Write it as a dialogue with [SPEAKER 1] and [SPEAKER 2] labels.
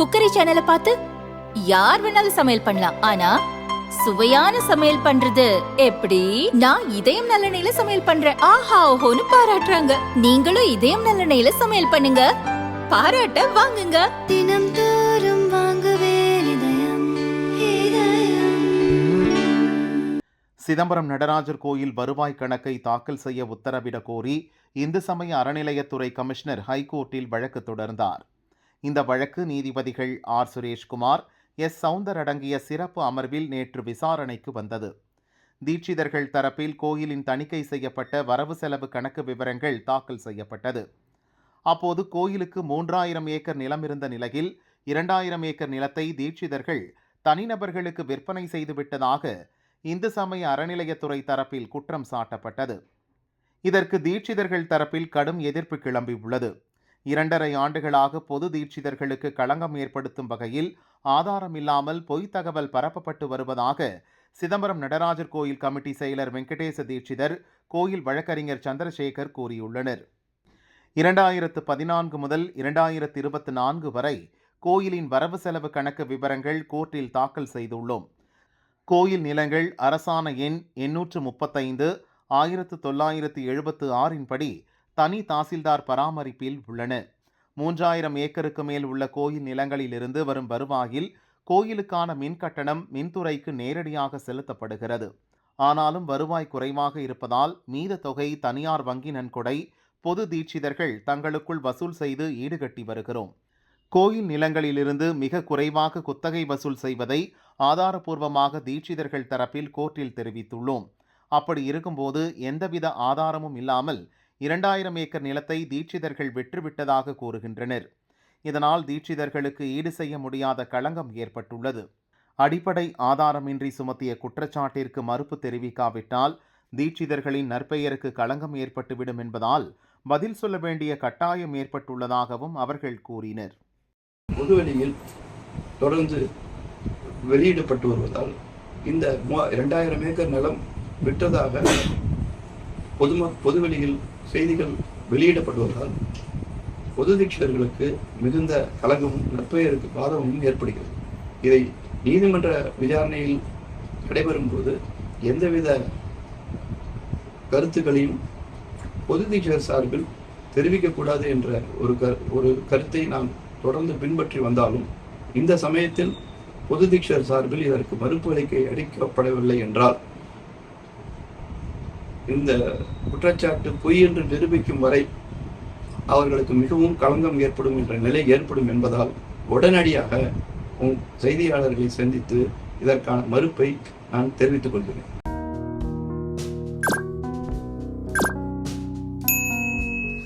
[SPEAKER 1] Cookery சேனலை பார்த்து யார் வேணாலும் சமையல் பண்ணலாம். ஆனா சுவையான சமையல் பண்றது எப்படி? நான் இதயம் நல்லெண்ணெயில சமையல் பண்றேன். ஆஹா ஓஹோன்னு பாராட்டுறாங்க. நீங்களும் இதயம் நல்லெண்ணெயில சமையல் பண்ணுங்க. பாராட்ட வாங்குங்க.
[SPEAKER 2] தினம் தோறும் வாங்குவே இதயம் இதயம்.
[SPEAKER 3] சிதம்பரம் நடராஜர் கோயில் வருவாய் கணக்கை தாக்கல் செய்ய உத்தரவிட கோரி இந்து சமய அறநிலையத்துறை கமிஷனர் ஹைகோர்ட்டில் வழக்கு தொடர்ந்தார். இந்த வழக்கு நீதிபதிகள் ஆர். சுரேஷ்குமார் எஸ். சவுந்தர் அடங்கிய சிறப்பு அமர்வில் நேற்று விசாரணைக்கு வந்தது. தீட்சிதர்கள் தரப்பில் கோயிலின் தணிக்கை செய்யப்பட்ட வரவு செலவு கணக்கு விவரங்கள் தாக்கல் செய்யப்பட்டது. அப்போது கோயிலுக்கு மூன்றாயிரம் ஏக்கர் நிலம் இருந்த நிலையில் இரண்டாயிரம் ஏக்கர் நிலத்தை தீட்சிதர்கள் தனிநபர்களுக்கு விற்பனை செய்துவிட்டதாக இந்து சமய அறநிலையத்துறை தரப்பில் குற்றம் சாட்டப்பட்டது. இதற்கு தீட்சிதர்கள் தரப்பில் கடும் எதிர்ப்பு கிளம்பியுள்ளது. இரண்டரை ஆண்டுகளாக பொது தீட்சிதர்களுக்கு களங்கம் ஏற்படுத்தும் வகையில் ஆதாரமில்லாமல் பொய்த் தகவல் பரப்பப்பட்டு வருவதாக சிதம்பரம் நடராஜர் கோயில் கமிட்டி செயலர் வெங்கடேச தீட்சிதர் கோயில் வழக்கறிஞர் சந்திரசேகர் கூறியுள்ளனர். இரண்டாயிரத்து பதினான்கு முதல் இரண்டாயிரத்து இருபத்தி நான்கு வரை கோயிலின் வரவு செலவு கணக்கு விவரங்கள் கோர்ட்டில் தாக்கல் செய்துள்ளோம். கோயில் நிலங்கள் அரசாண எண் எண்ணூற்று முப்பத்தைந்து ஆயிரத்து தொள்ளாயிரத்து எழுபத்து ஆறின்படி தனி தாசில்தார் பராமரிப்பில் உள்ளன. மூன்றாயிரம் ஏக்கருக்கு மேல் உள்ள கோயில் நிலங்களிலிருந்து வரும் வருவாயில் கோயிலுக்கான மின் கட்டணம் மின்துறைக்கு நேரடியாக செலுத்தப்படுகிறது. ஆனாலும் வருவாய் குறைவாக இருப்பதால் மீத தொகை தனியார் வங்கி நன்கொடை பொது தீட்சிதர்கள் தங்களுக்குள் வசூல் செய்து ஈடுகட்டி வருகிறோம். கோயில் நிலங்களிலிருந்து மிக குறைவாக குத்தகை வசூல் செய்வதை ஆதாரபூர்வமாக தீட்சிதர்கள் தரப்பில் கோர்ட்டில் தெரிவித்துள்ளோம். அப்படி இருக்கும்போது எந்தவித ஆதாரமும் இல்லாமல் இரண்டாயிரம் ஏக்கர் நிலத்தை தீட்சிதர்கள் விற்றுவிட்டதாக கூறுகின்றனர். இதனால் தீட்சிதர்களுக்கு ஈடு செய்ய முடியாத களங்கம் ஏற்பட்டுள்ளது. அடிப்படை ஆதாரமின்றி சுமத்திய குற்றச்சாட்டிற்கு மறுப்பு தெரிவிக்காவிட்டால் தீட்சிதர்களின் நற்பெயருக்கு களங்கம் ஏற்பட்டுவிடும் என்பதால் பதில் சொல்ல வேண்டிய கட்டாயம் ஏற்பட்டுள்ளதாகவும் அவர்கள் கூறினர்.
[SPEAKER 4] பொதுவெளியில் தொடர்ந்து வெளியிடப்பட்டு வருவதால் இந்த இரண்டாயிரம் ஏக்கர் நிலம் விட்டதாக பொதும பொதுவெளியில் செய்திகள் வெளியிடப்படுவதால் பொது தீட்சிதர்களுக்கு மிகுந்த கலகமும் நற்பெயருக்கு பாதகமும் ஏற்படுகிறது. இதை நீதிமன்ற விசாரணையில் நடைபெறும் போது எந்தவித கருத்துக்களையும் பொது தீட்சிதர் சார்பில் தெரிவிக்கக்கூடாது என்ற ஒரு க ஒரு கருத்தை நாம் தொடர்ந்து பின்பற்றி வந்தாலும் இந்த சமயத்தில் பொது தீட்சிதர் சார்பில் இதற்கு மறுப்பு அளிக்கை அளிக்கப்படவில்லை என்றால் இந்த குற்றச்சாட்டு பொய் என்று நிரூபிக்கும் வரை அவர்களுக்கு மிகவும் களங்கம் ஏற்படும் என்ற நிலை ஏற்படும் என்பதால் உடனடியாக உம் செய்தியாளர்களை சந்தித்து இதற்கான மறுப்பை நான் தெரிவித்துக் கொள்கிறேன்.